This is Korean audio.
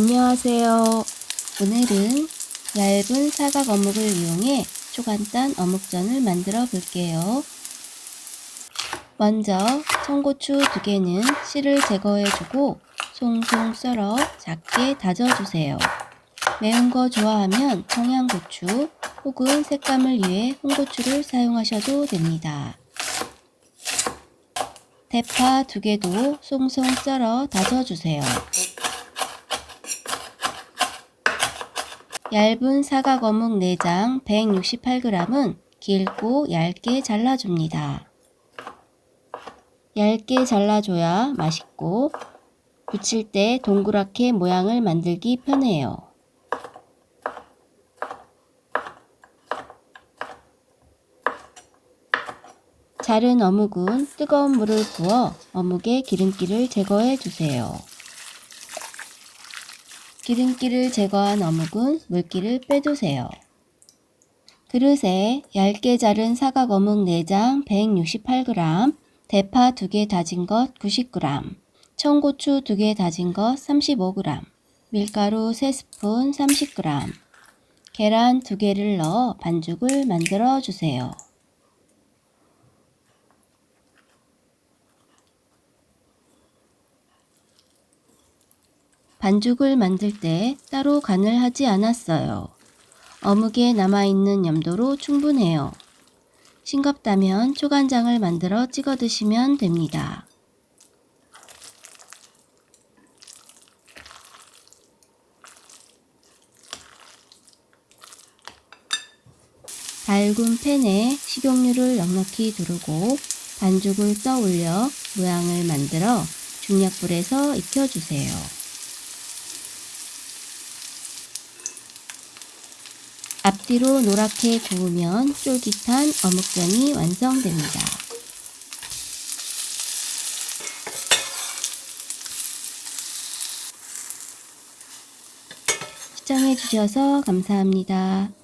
안녕하세요. 오늘은 얇은 사각 어묵을 이용해 초간단 어묵전을 만들어 볼게요. 먼저 청고추 두 개는 씨를 제거해주고 송송 썰어 작게 다져주세요. 매운 거 좋아하면 청양고추 혹은 색감을 위해 홍고추를 사용하셔도 됩니다. 대파 두 개도 송송 썰어 다져주세요. 얇은 사각 어묵 내장 168g은 길고 얇게 잘라줍니다. 얇게 잘라줘야 맛있고 부칠 때 동그랗게 모양을 만들기 편해요. 자른 어묵은 뜨거운 물을 부어 어묵의 기름기를 제거해 주세요. 기름기를 제거한 어묵은 물기를 빼주세요. 그릇에 얇게 자른 사각 어묵 내장 168g, 대파 2개 다진 것 90g, 청고추 2개 다진 것 35g, 밀가루 3스푼 30g, 계란 2개를 넣어 반죽을 만들어 주세요. 반죽을 만들 때 따로 간을 하지 않았어요. 어묵에 남아있는 염도로 충분해요. 싱겁다면 초간장을 만들어 찍어 드시면 됩니다. 밝은 팬에 식용유를 넉넉히 두르고 반죽을 떠 올려 모양을 만들어 중약불에서 익혀주세요. 앞뒤로 노랗게 구우면 쫄깃한 어묵전이 완성됩니다. 시청해주셔서 감사합니다.